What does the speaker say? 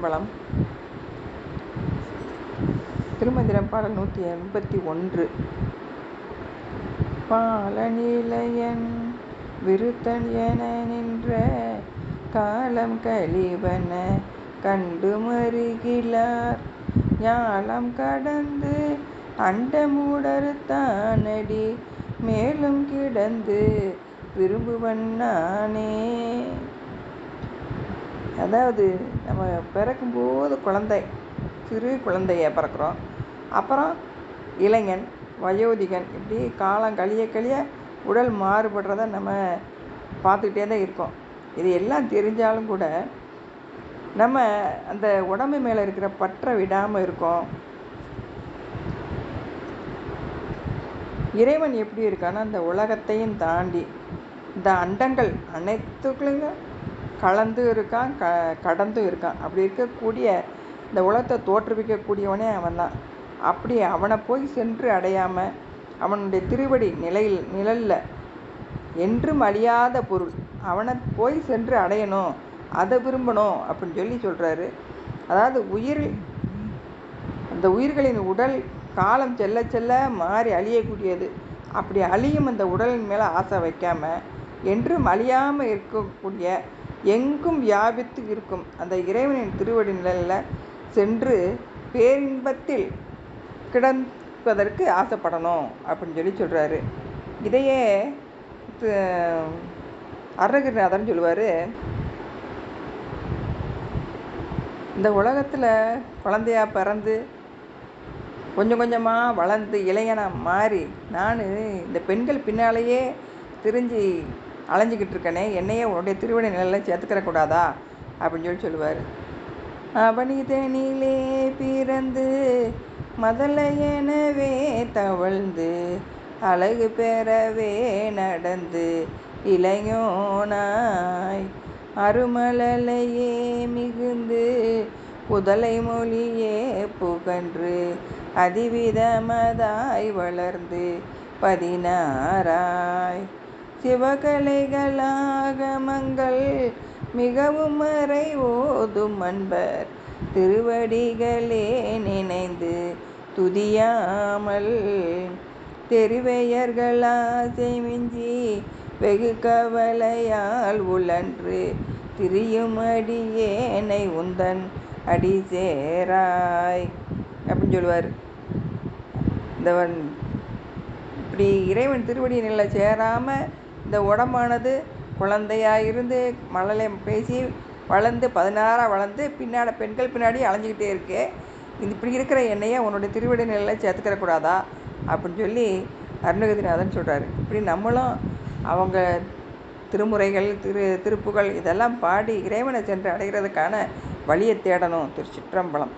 திருச்சிற்றம்பலம் திருமந்திரம் பாடல் நூற்றி எண்பத்தி ஒன்று. பாலநிலையன் விருத்தன் என நின்ற காலம் கழிவன கண்டு மருகிலார் ஞாலம் கடந்து அண்டமுடர்த்தானடி மேலும் கிடந்து விரும்புவண்ணானே அதாவது நம்ம பிறக்கும்போது குழந்தை சிறு குழந்தைய பிறக்கிறோம். அப்புறம் இளைஞன் வயோதிகன் இப்படி காலம் கழிய கழிய உடல் மாறுபடுறத நம்ம பார்த்துக்கிட்டே தான் இருக்கோம். இது எல்லாம் தெரிஞ்சாலும் கூட நம்ம அந்த உடம்பு மேலே இருக்கிற பற்றை விடாமல் இருக்கோம். இறைவன் எப்படி இருக்கான்னா அந்த உலகத்தையும் தாண்டி இந்த அண்டங்கள் அனைத்துக்குள்ளையும் கலந்து இருக்கான் க கடந்தும் இருக்கான். அப்படி இருக்கக்கூடிய இந்த உலகத்தை தோற்றுவிக்கக்கூடியவனே அவன்தான் அப்படி அவனை போய் சென்று அடையாமல் அவனுடைய திருவடி நிலையில் நிழலில் என்றும் அழியாத பொருள். அவனை போய் சென்று அடையணும் அதை விரும்பணும் அப்படின்னு சொல்லி சொல்கிறாரு அதாவது உயிர் அந்த உயிர்களின் உடல் காலம் செல்ல செல்ல மாறி அழியக்கூடியது. அப்படி அழியும் அந்த உடலின் மேலே ஆசை வைக்காமல் என்றும் அழியாமல் இருக்கக்கூடிய எங்கும் வியாபித்து இருக்கும். அந்த இறைவனின் திருவடி நிழலில் சென்று பேரின்பத்தில் கிடப்பதற்கு ஆசைப்படணும் அப்படின்னு சொல்லி சொல்கிறாரு இதையே அருணகிரிநாதன் சொல்லுவார். இந்த உலகத்தில் குழந்தையா பிறந்து கொஞ்சம் கொஞ்சமாக வளர்ந்து இளைஞனாக மாறி நான் இந்த பெண்கள் பின்னாலேயே திரிஞ்சு அலைஞ்சிக்கிட்டு இருக்கனே என்னையே உன்னுடைய திருவடி நிலையில் சேர்த்துக்கிற கூடாதா அப்படின்னு சொல்லி சொல்லுவார். அவனிதனிலே பிறந்து மதல எனவே தவழ்ந்து அழகு பெறவே நடந்து இளையோனாய் அருமலையே மிகுந்து புதலை மொழியே புகன்று அதிவிதமதாய் வளர்ந்து பதினாராய் சிவகலைகளாகமங்கள் மிகவும் மறை ஓதும் அன்பர். திருவடிகளே நினைந்து துதியாமல் தெருவையர்களாசை மிஞ்சி வெகு கவலையால் உழன்று திரியும் அடியேனை உந்தன் அடி சேராய் அப்படின்னு சொல்லுவார். இந்த இப்படி இறைவன் திருவடி நிலை சேராமல் இந்த உடம்பானது குழந்தையாக இருந்து மழலை பேசி வளர்ந்து பதினாறாக வளர்ந்து பின்னாடி பெண்கள் பின்னாடி அலைஞ்சிக்கிட்டே இருக்கு. இது இப்படி இருக்கிற என்னையை உன்னுடைய திருவிடை நிலையில் சேர்த்துக்கிற கூடாதா அப்படின்னு சொல்லி அருணகிரிநாதன் சொல்கிறாரு இப்படி நம்மளும் அவங்க திருமுறைகள் திரு திருப்புகள் இதெல்லாம் பாடி இறைவனை சென்று அடைகிறதுக்கான வழியை தேடணும். திருச்சிற்றம்பலம்.